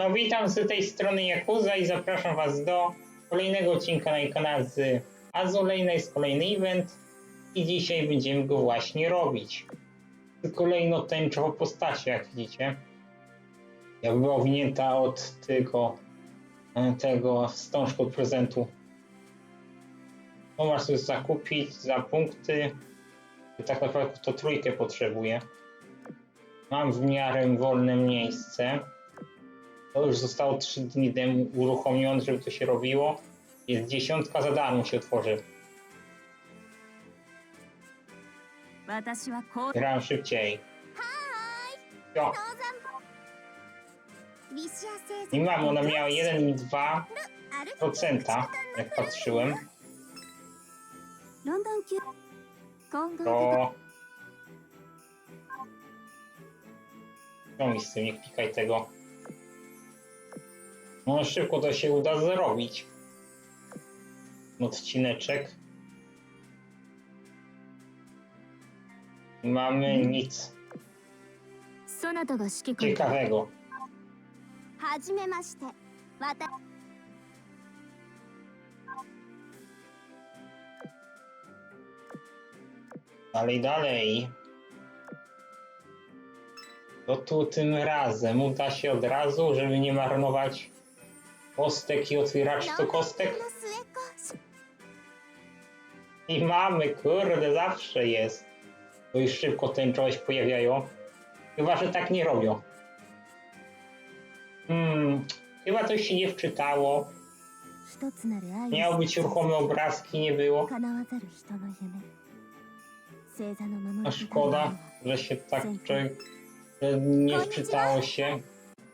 No witam z tej strony Jakuza i zapraszam was do kolejnego odcinka na kanale z Azulejna jest kolejny event i dzisiaj będziemy go właśnie robić. Kolejno tęczowo postacie, jak widzicie. Była owinięta od e, tego wstążku od prezentu. To masz sobie zakupić za punkty. Tak naprawdę to trójkę potrzebuję. Mam w miarę wolne miejsce. To już zostało 3 dni temu uruchomione, żeby to się robiło. Jest dziesiątka za darmo się otworzy. Gram szybciej. Jo. I mam, ona miała 1,2% jak patrzyłem. To... No mi z tym, nie klikaj tego. No szybko to się uda zrobić. Odcineczek. I Mamy nic ソナタが指揮官 ciekawego. はじめましてわた Dalej, dalej. To tu tym razem uda się od razu, żeby nie marnować Kostek i otwieracz to kostek. I mamy, kurde, zawsze jest. To już szybko tęczołeś pojawiają. Chyba, że tak nie robią. Hmm, chyba coś się nie wczytało. Miał być ruchome obrazki, nie było. A szkoda, że się tak czy, że nie wczytało się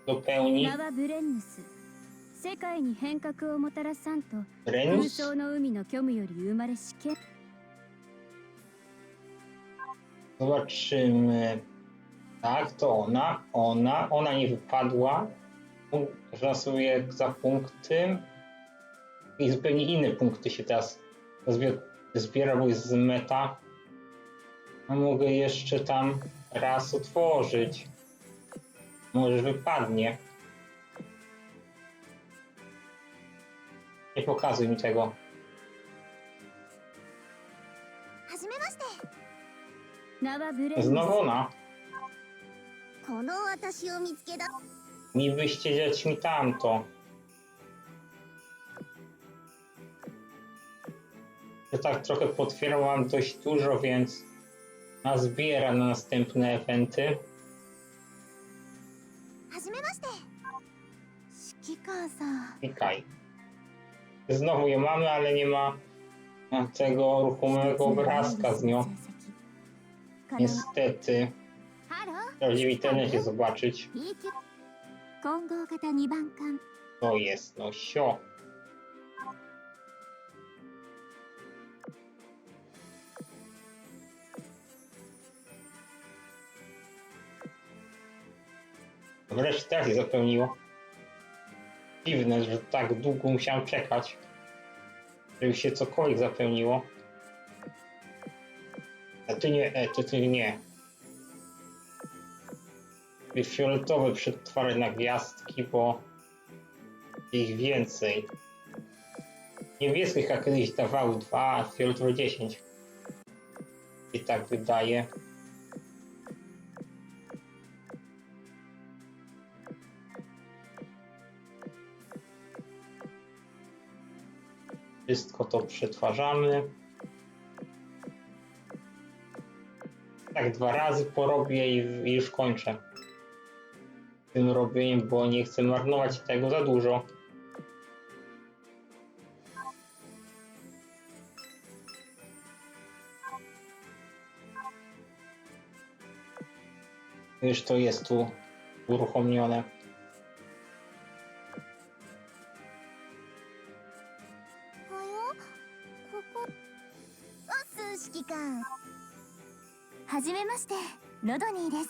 do pełni. 名はブレンヌス世界に変革をもたらさんと空 Renus? 想の海の虚無より生まれしけ Zobaczymy. Tak, to ona, ona, ona nie wypadła. Można sobie za punkty. I zupełnie inne punkty się teraz zbier- zbiera, bo jest z meta. A mogę jeszcze tam raz otworzyć. Może wypadnie. Nie pokazuj mi tego. はじめまして名はブレンヌス Znowu ona. この私を見つけだ Mi byście dać mi tamto. Ja tak trochę potwierdzam dość dużo, więc nazbiera na następne eventy. はじめまして指揮官さん Klikaj. Znowu je mamy, ale nie ma tego ruchomego obrazka z nią. Niestety. Prawdziwy internet się zobaczyć. To jest no sio. Wreszcie tak się zapełniło. Dziwne, że tak długo musiałem czekać, żeby się cokolwiek zapełniło. A ty nie, e, ty, ty nie. I Fioletowy przetwarzać na gwiazdki, bo ich więcej. Niebieskich jak kiedyś dawały 2, a fioletowe 10. I tak wydaje. Wszystko to przetwarzamy. Tak dwa razy porobię i, już kończę. Tym robieniem, bo nie chcę marnować tego za dużo. Już to jest tu uruchomione. はじめましてロドニーです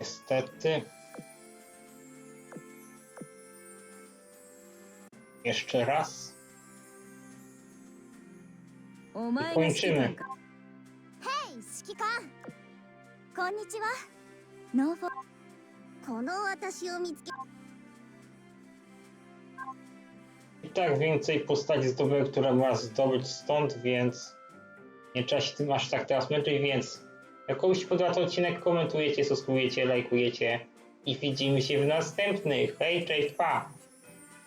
Niestety. Jeszcze raz. お前が指揮官かヘイ指揮官こんにちはノーフォこの私を見つけ I tak więcej postaci zdobyłem, która ma zdobyć stąd, więc nie trzeba się tym aż tak teraz męczyć, więc jak komuś odcinek, komentujecie, subskrybujecie, lajkujecie i widzimy się w następnych. Hej, cześć, pa!